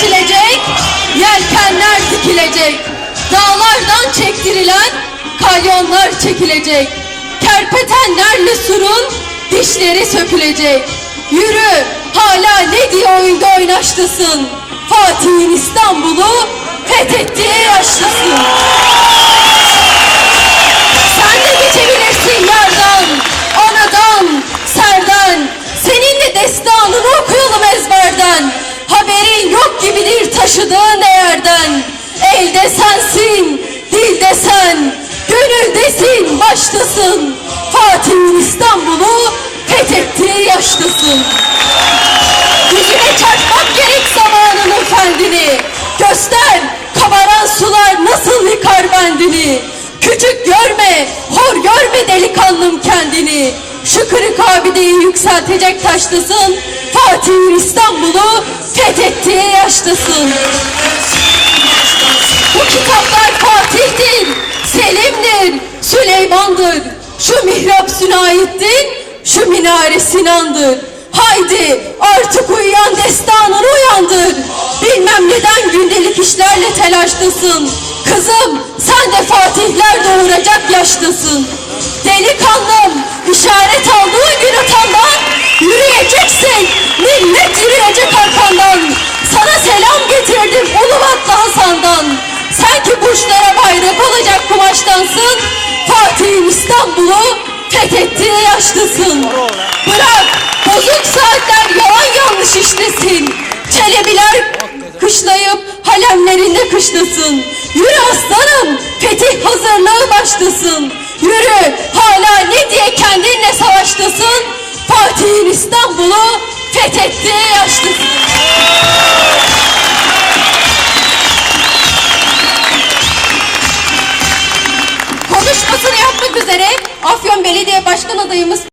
geçilecek, yelkenler dikilecek. Dağlardan çektirilen kalyonlar çekilecek. Kerpetenlerle surun dişleri sökülecek. Yürü, hala ne diye oyunda oynaştasın? Fatih'in İstanbul'u fethettiği yaşlısın. Gönüldesin, baştasın. Fatih'in İstanbul'u fethettiği yaştasın. Yüzüne çarpmak gerek zamanının fendini. Göster kabaran sular nasıl yıkar bendini. Küçük görme, hor görme delikanlım kendini. Şu kırık abideyi yükseltecek taştasın. Fatih'in İstanbul'u fethettiği yaştasın. Süleyman'dır. Şu mihrap Sünayettin, şu minare Sinan'dır. Haydi artık uyuyan destanını uyandır. Bilmem neden gündelik işlerle telaştasın. Kızım sen de fatihler doğuracak yaştasın. Delikanlım işaret aldığın gün atandan yürüyeceksin. Millet yürüyecek arkandan. Sana selam getirdim Ulubatlı Hasan'dan. Sen ki burçlara bayrak olacak kumaştansın. Fatih'in İstanbul'u fethettiği yaşlısın. Bırak bozuk saatler yalan yanlış işlesin. Çelebiler kışlayıp halemlerinde kışlasın. Yürü aslanım fetih hazırlığı başlasın. Yürü hala ne diye kendinle savaştasın. Fatih'in İstanbul'u fethettiği yaşlısın. Konuşmasını yapmak üzere Afyon Belediye Başkan adayımız